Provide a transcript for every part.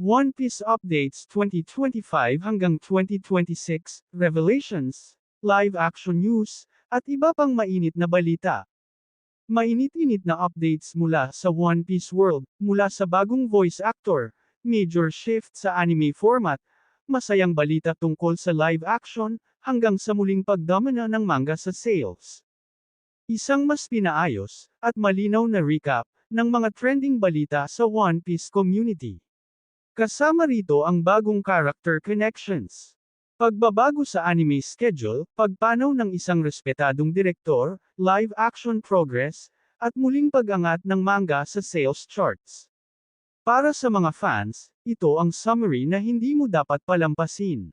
One Piece Updates 2025 hanggang 2026, Revelations, Live Action News, at iba pang mainit na balita. Mainit-init na updates mula sa One Piece World, mula sa bagong voice actor, major shift sa anime format, masayang balita tungkol sa live action, hanggang sa muling pagdamana ng manga sa sales. Isang mas pinaayos, at malinaw na recap, ng mga trending balita sa One Piece community. Kasama rito ang bagong character connections. Pagbabago sa anime schedule, pagpanaw ng isang respetadong direktor, live action progress, at muling pag-angat ng manga sa sales charts. Para sa mga fans, ito ang summary na hindi mo dapat palampasin.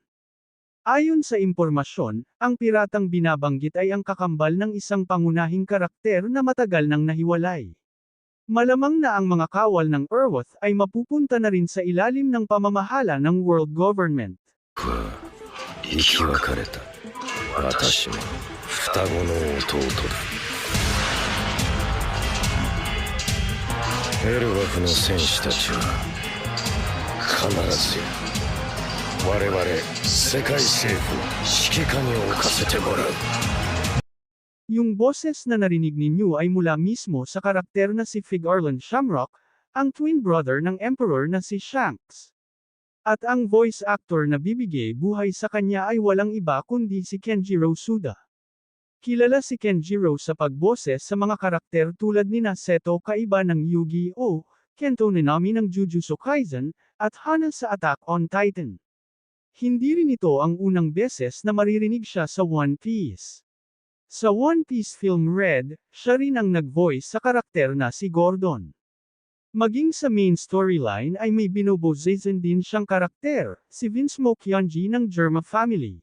Ayon sa impormasyon, ang piratang binabanggit ay ang kakambal ng isang pangunahing karakter na matagal nang nahiwalay. Malamang na ang mga kawal ng Erwoth ay mapupunta na rin sa ilalim ng pamamahala ng world government. 生き別れた私の双子の弟だエルバフの戦士たちは必ずや我々世界政府の指揮下に置かせてもらう Yung boses na narinig ninyo ay mula mismo sa karakter na si Fig Arlen Shamrock, ang twin brother ng Emperor na si Shanks. At ang voice actor na bibigay buhay sa kanya ay walang iba kundi si Kenjiro Suda. Kilala si Kenjiro sa pagboses sa mga karakter tulad ni Seto Kaiba ng Yu-Gi-Oh!, Kento Nanami ng Jujutsu Kaisen, at Hana sa Attack on Titan. Hindi rin ito ang unang beses na maririnig siya sa One Piece. Sa One Piece film Red, siya rin ang nag-voice sa karakter na si Gordon. Maging sa main storyline ay may binobosizan din siyang karakter, si Vince Mokyanji ng Germa family.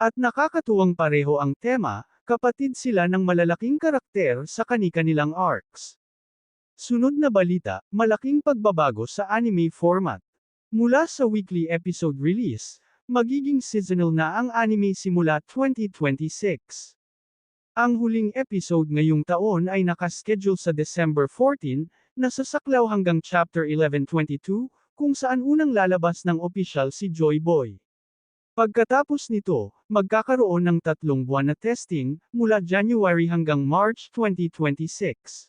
At nakakatuwang pareho ang tema, kapatid sila ng malalaking karakter sa kani-kanilang arcs. Sunod na balita, malaking pagbabago sa anime format. Mula sa weekly episode release, magiging seasonal na ang anime simula 2026. Ang huling episode ngayong taon ay nakaschedule sa December 14, na sasaklaw hanggang chapter 1122, kung saan unang lalabas ng opisyal si Joy Boy. Pagkatapos nito, magkakaroon ng tatlong buwan na testing, mula January hanggang March 2026.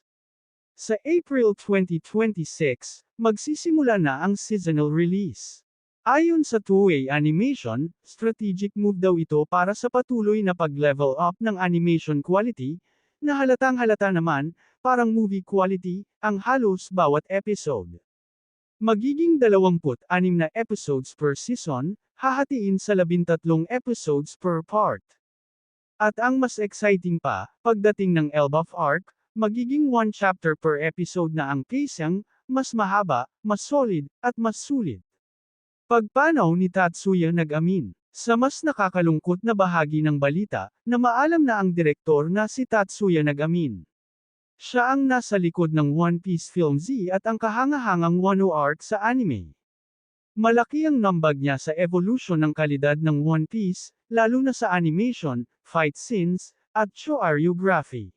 Sa April 2026, magsisimula na ang seasonal release. Ayon sa Toei Animation, strategic move daw ito para sa patuloy na pag-level up ng animation quality, na halatang halata naman, parang movie quality, ang halos bawat episode. Magiging 26 na episodes per season, hahatiin sa 13 episodes per part. At ang mas exciting pa, pagdating ng Elbaf arc, magiging one chapter per episode na ang pacing, mas mahaba, mas solid, at mas sulit. Pagpanaw ni Tatsuya nag-amin, sa mas nakakalungkot na bahagi ng balita, na maalam na ang direktor na si Tatsuya nag-amin. Siya ang nasa likod ng One Piece Film Z at ang kahangahangang Wano arc sa anime. Malaki ang nambag niya sa evolution ng kalidad ng One Piece, lalo na sa animation, fight scenes, at choreography.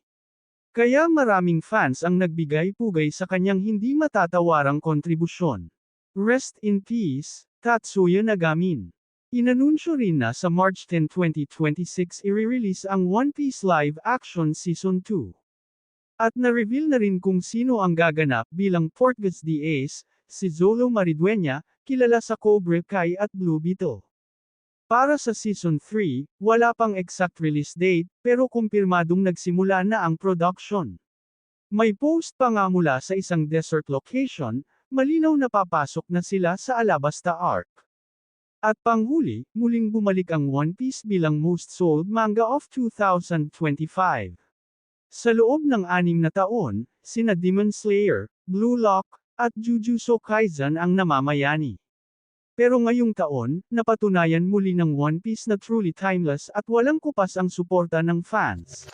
Kaya maraming fans ang nagbigay-pugay sa kanyang hindi matatawarang kontribusyon. Rest in peace, Tatsuya Nagamin. Inanunsyo rin na sa March 10, 2026 i-release ang One Piece Live Action Season 2. At na-reveal na rin kung sino ang gaganap bilang Portgas the Ace, si Zolo Maridueña, kilala sa Cobra Kai at Blue Beetle. Para sa Season 3, wala pang exact release date, pero kumpirmadong nagsimula na ang production. May post pa nga mula sa isang desert location, malinaw na papasok na sila sa Alabasta Arc. At panghuli, muling bumalik ang One Piece bilang most sold manga of 2025. Sa loob ng anim na taon, sina Demon Slayer, Blue Lock, at Jujutsu Kaisen ang namamayani. Pero ngayong taon, napatunayan muli ng One Piece na truly timeless at walang kupas ang suporta ng fans.